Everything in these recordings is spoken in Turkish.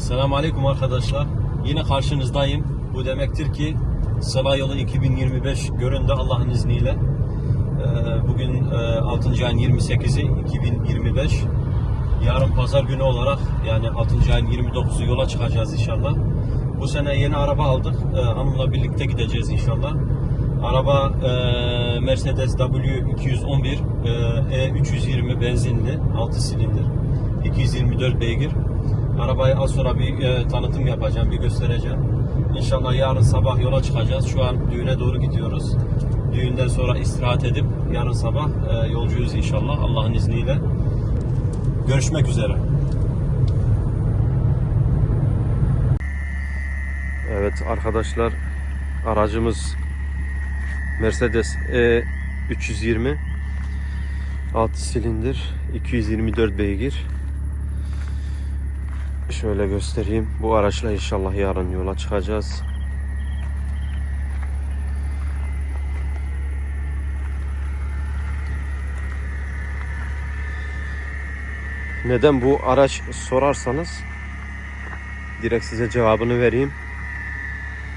Selamun Aleyküm arkadaşlar. Yine karşınızdayım. Bu demektir ki Sıla Yolu 2025 göründü Allah'ın izniyle. Ee, Bugün e, 6. ayın 28'i 2025. Yarın pazar günü olarak yani 6. ayın 29'u yola çıkacağız inşallah. Bu sene yeni araba aldık. Ee, Hanımla birlikte gideceğiz inşallah. Araba e, Mercedes W211 e, E320 benzinli 6 silindir 224 beygir. Arabayı az sonra bir e, tanıtım yapacağım, bir göstereceğim. İnşallah yarın sabah yola çıkacağız. Şu an düğüne doğru gidiyoruz. Düğünden sonra istirahat edip yarın sabah e, yolcuyuz inşallah Allah'ın izniyle. Görüşmek üzere. Evet arkadaşlar aracımız Mercedes E 320 6 silindir 224 beygir Şöyle göstereyim. Bu araçla inşallah yarın yola çıkacağız. Neden bu araç sorarsanız direkt size cevabını vereyim.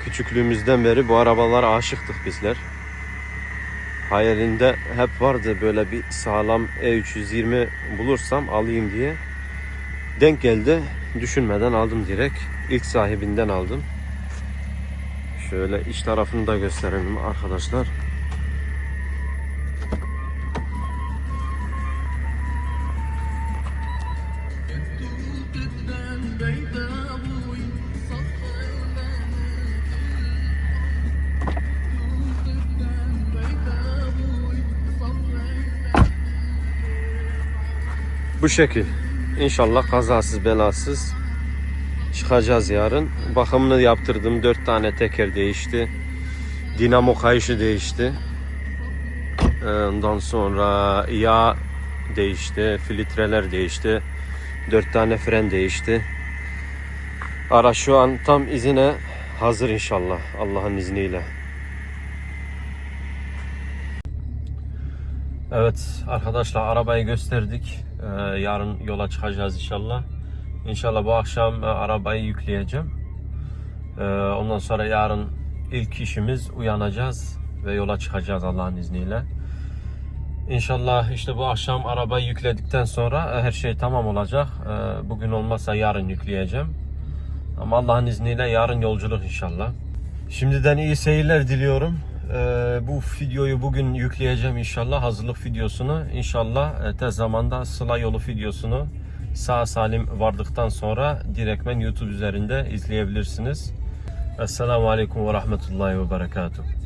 Küçüklüğümüzden beri bu arabalara aşıktık bizler. Hayalinde hep vardı böyle bir sağlam E320 bulursam alayım diye. Denk geldi. Düşünmeden aldım direkt. İlk sahibinden aldım. Şöyle iç tarafını da gösterelim arkadaşlar. Bu şekil. İnşallah kazasız belasız çıkacağız yarın. Bakımını yaptırdım. 4 tane teker değişti. Dinamo kayışı değişti. Ondan sonra yağ değişti. Filtreler değişti. 4 tane fren değişti. Araç şu an tam izine hazır inşallah. Allah'ın izniyle. Evet arkadaşlar arabayı gösterdik. Ee, yarın yola çıkacağız inşallah. İnşallah bu akşam e, arabayı yükleyeceğim. Ee, ondan sonra yarın ilk işimiz uyanacağız ve yola çıkacağız Allah'ın izniyle. İnşallah işte bu akşam arabayı yükledikten sonra e, her şey tamam olacak. Ee, bugün olmazsa yarın yükleyeceğim. Ama Allah'ın izniyle yarın yolculuk inşallah. Şimdiden iyi seyirler diliyorum. Ee, bu videoyu bugün yükleyeceğim inşallah hazırlık videosunu. İnşallah e, tez zamanda Sıla yolu videosunu sağ salim vardıktan sonra direktmen YouTube üzerinde izleyebilirsiniz. Esselamu Aleyküm ve Rahmetullahi ve Berekatuhu.